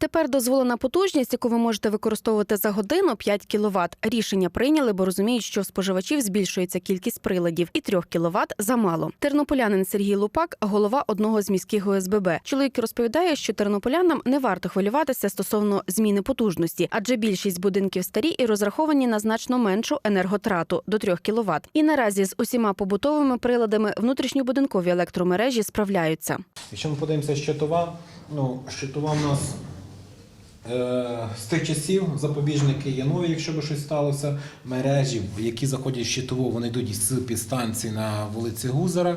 Тепер дозволена потужність, яку ви можете використовувати за годину 5 кВт. Рішення прийняли, бо розуміють, що споживачів збільшується кількість приладів, і 3 кВт замало. Тернополянин Сергій Лупак, голова одного з міських ОСББ. Чоловік розповідає, що тернополянам не варто хвилюватися стосовно зміни потужності, адже більшість будинків старі і розраховані на значно меншу енерготрату до 3 кВт. І наразі з усіма побутовими приладами внутрішньобудинкові електромережі справляються. Якщо ми подивимося щитова, ну щитова в нас з тих часів запобіжники є нові, якщо би щось сталося. Мережі, які заходять в щитову, вони йдуть з підстанції на вулиці Гузера.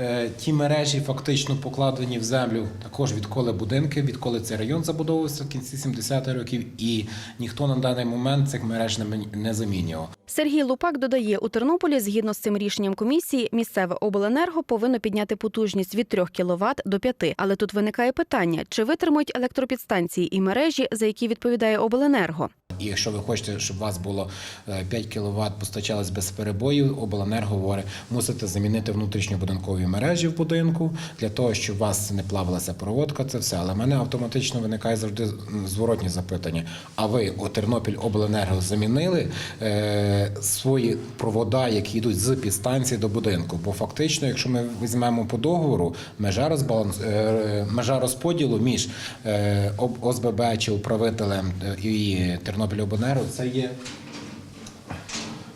Е, ті мережі фактично покладені в землю також відколи будинки, відколи цей район забудовувався в кінці 70-х років, і ніхто на даний момент цих мереж не замінював. Сергій Лупак додає, у Тернополі, згідно з цим рішенням комісії, місцеве обленерго повинно підняти потужність від 3 кВт до 5. Але тут виникає питання: чи витримують електропідстанції і мережі, за які відповідає обленерго? І якщо ви хочете, щоб у вас було е, 5 кВт постачалось без перебоїв, обленерго говорить, мусите замінити внутрішньобудинкові мережі в будинку для того, щоб у вас не плавилася проводка. Це все. Але в мене автоматично виникає завжди зворотні запитання. А ви у Тернопіль обленерго замінили е, свої провода, які йдуть з підстанції до будинку? Бо фактично, якщо ми візьмемо по договору, межа розбаланс е, межа розподілу між е, ОСББ чи управителем і Тернопільобленерго це є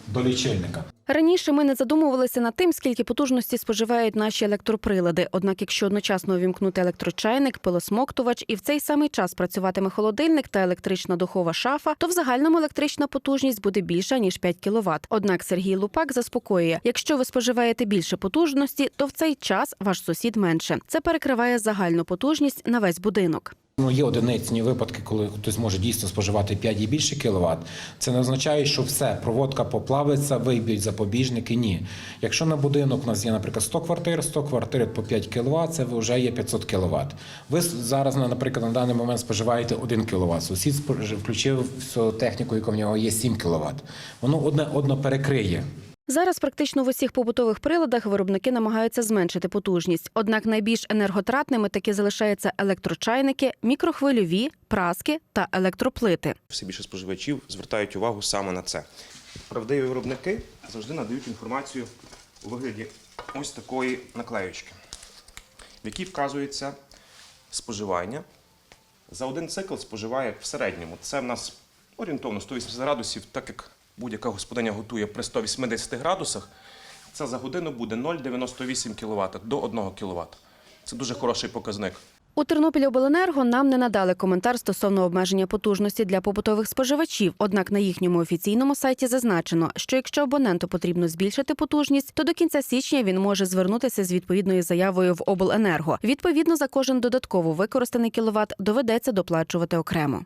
до лічильника. Раніше ми не задумувалися над тим, скільки потужності споживають наші електроприлади. Однак, якщо одночасно увімкнути електрочайник, пилосмоктувач і в цей самий час працюватиме холодильник та електрична духова шафа, то в загальному електрична потужність буде більша ніж 5 кВт. Однак Сергій Лупак заспокоює: якщо ви споживаєте більше потужності, то в цей час ваш сусід менше. Це перекриває загальну потужність на весь будинок. Ну, є одиницні випадки, коли хтось може дійсно споживати 5 і більше кіловат. Це не означає, що все, проводка поплавиться, виб'ють запобіжники. Ні. Якщо на будинок у нас є, наприклад, 100 квартир, 100 квартир по 5 кВт, це вже є 500 кВт. Ви зараз, наприклад, на даний момент споживаєте 1 кВт. Сусід включив всю техніку, яка в нього є 7 кВт. Воно одне одно перекриє. Зараз практично в усіх побутових приладах виробники намагаються зменшити потужність. Однак найбільш енерготратними таки залишаються електрочайники, мікрохвильові, праски та електроплити. все більше споживачів звертають увагу саме на це. Правдиві виробники завжди надають інформацію у вигляді ось такої наклеючки, в якій вказується споживання. За один цикл споживає в середньому. Це в нас орієнтовно 180 градусів, так як будь-яка господиня готує при 180 градусах, це за годину буде 0,98 кВт до 1 кВт. Це дуже хороший показник. У Тернопільобленерго нам не надали коментар стосовно обмеження потужності для побутових споживачів. Однак на їхньому офіційному сайті зазначено, що якщо абоненту потрібно збільшити потужність, то до кінця січня він може звернутися з відповідною заявою в обленерго. Відповідно, за кожен додатково використаний кіловат доведеться доплачувати окремо.